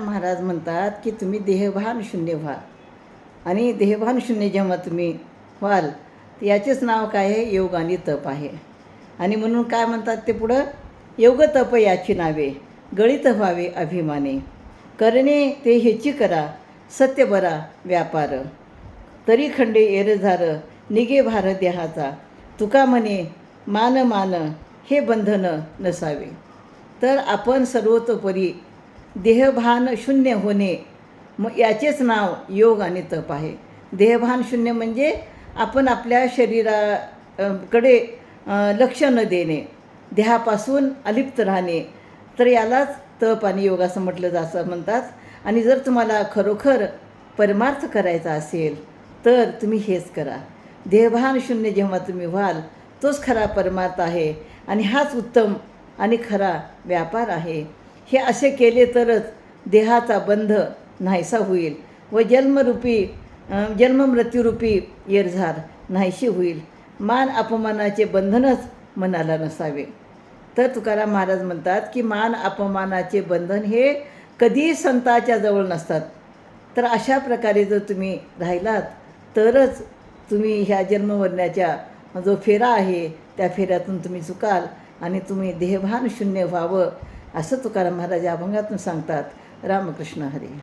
महाराज म्हणतात की तुम्ही देहभान शून्य व्हा आणि देहभान शून्य जेव्हा तुम्ही व्हाल तर याचेच नाव काय आहे? योग आणि तप आहे. आणि म्हणून काय म्हणतात ते पुढं? योग तप याची नावे गळित व्हावे अभिमाने. करणे ते हेची करा सत्य बरा व्यापार. तरी खंडे एरझार निगे भार देहाचा. तुका म्हणे मान मान हे बंधन नसावे. तर आपण सर्वतोपरी देहभान शून्य होणे मग याचेच नाव योग आणि तप आहे. देहभान शून्य म्हणजे आपण आपल्या शरीराकडे लक्ष न देणे देहापासून अलिप्त राहणे. तर यालाच तप आणि योग असं म्हटलं जातं म्हणतात. आणि जर तुम्हाला खरोखर परमार्थ करायचा असेल तर तुम्ही हेच करा. देहभान शून्य जेव्हा तुम्ही व्हाल तोच खरा परमार्थ आहे. आणि हाच उत्तम आणि खरा व्यापार आहे. हे असे केले तरच देहाचा बंध नाहीसा होईल व जन्मरूपी जन्ममृत्यूरूपी येरझार नाहीशी होईल. मान अपमानाचे बंधनच मनाला नसावे. तर तुकाराम महाराज म्हणतात की मान अपमानाचे बंधन हे कधीही संताच्या जवळ नसतात. तर अशा प्रकारे जर तुम्ही राहिलात तरच तुम्ही ह्या जन्ममरण्याच्या जो फेरा आहे त्या फेऱ्यातून तुम्ही चुकाल आणि तुम्ही देहभान शून्य व्हावं असं तुकाराम महाराज अभंगातून सांगतात रामकृष्ण हरी.